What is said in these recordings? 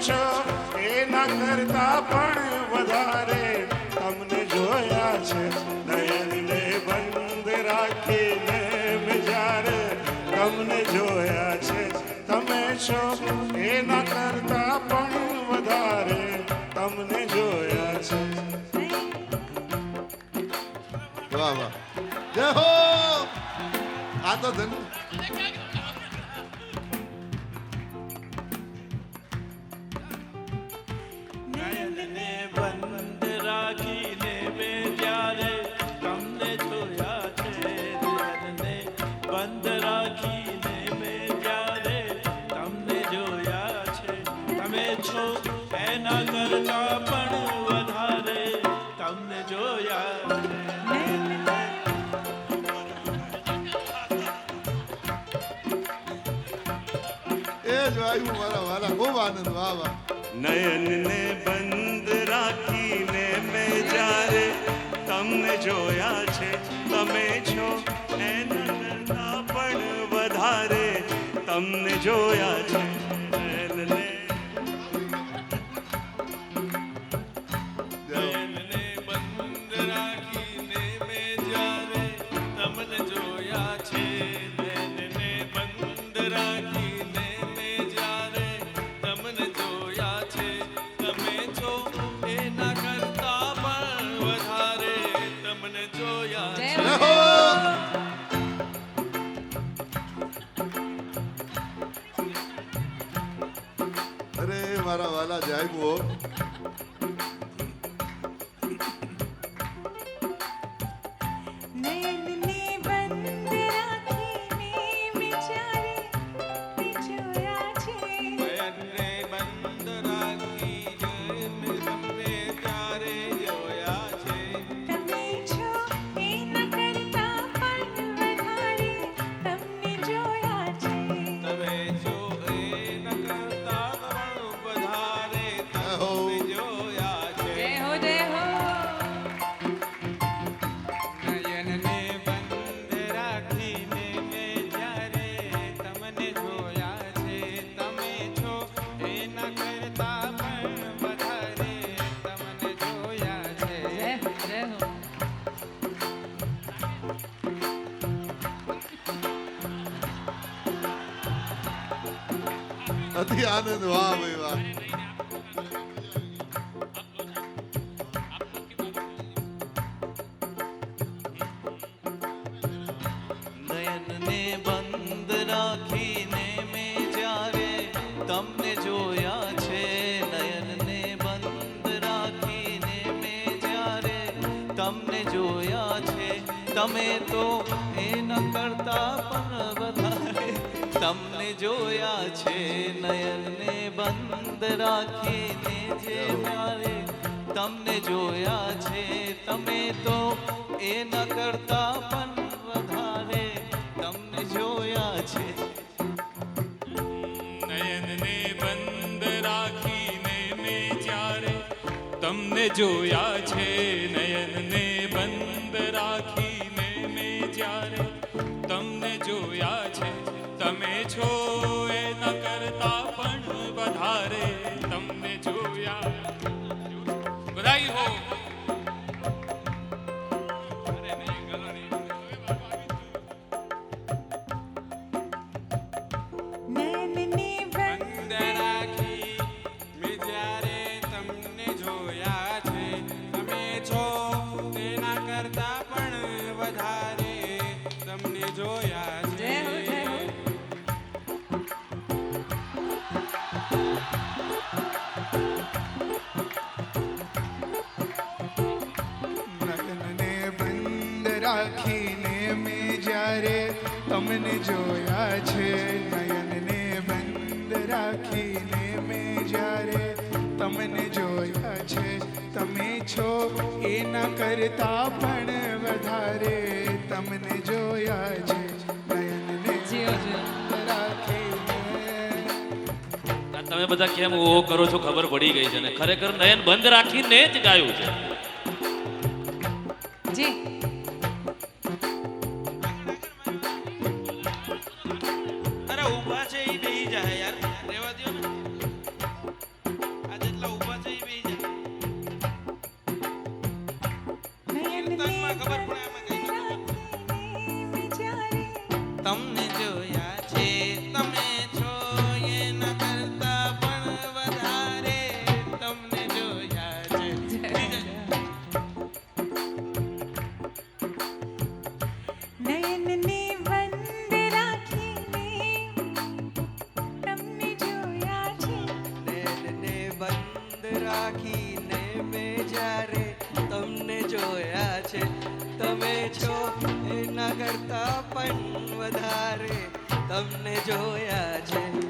એના કરતા પણ વધારે તમને જોયા છે. નયનને બંધ રાખીને મેં જ્યારે તમને જોયા છે, તમે છો, એના કરતા પણ વધારે તમને જોયા છે. વાહ વાહ. જય હો! આ તો ધન છો એના કરતા પણ વધારે તમને જોયા એ જ વાયુ મારા વાલા ખૂબ આનંદ વાહ વાહ. નયનને બંધ રાખીને મેં જ્યારે તમને જોયા છે તમે છો એના કરતા પણ વધારે તમને જોયા છે. મારા વાલા જય અતિ આનંદ. વાહ ભાઈ, વાહ. બંધ તમને જોયા છે, નયનને બંધ રાખીને મેં જ્યારે તમને જોયા છે, તમે તો એના કરતા પણ વધારે તમને જોયા છે નયનને બંધ રાખીને જે મારે તમને જોયા છે તમે તો એના કરતા પણ વધારે તમને જોયા છે નયનને બંધ રાખીને મેં જ્યારે તમને જોયા છે નયનને બંધ રાખીને મેં જ્યારે જોયા રાખીને મેં જ્યારે તમને જોયા છે નયનને બંધ રાખીને મેં જ્યારે તમને જોયા છે તમે છો એના કરતા પણ વધારે તમને જોયા છે તમે બધા કેમ ઓ કરો છો ખબર પડી ગઈ છે ને? ખરેખર નયન બંધ રાખીને જ ગાયું છે. જી. do you? કરતા પણ વધારે તમને જોયા છે.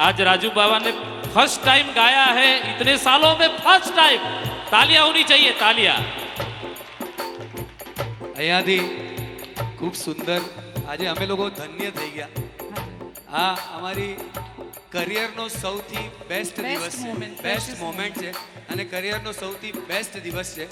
आज राजू बाबा ने फर्स्ट टाइम गाया है इतने सालों में फर्स्ट टाइम तालियां होनी चाहिए तालियां અહીંયાથી ખૂબ સુંદર આજે અમે લોકો ધન્ય થઈ ગયા આ અમારી કરિયરનો સૌથી બેસ્ટ Best દિવસ છે moment, બેસ્ટ precious મોમેન્ટ છે અને કરિયરનો સૌથી બેસ્ટ દિવસ છે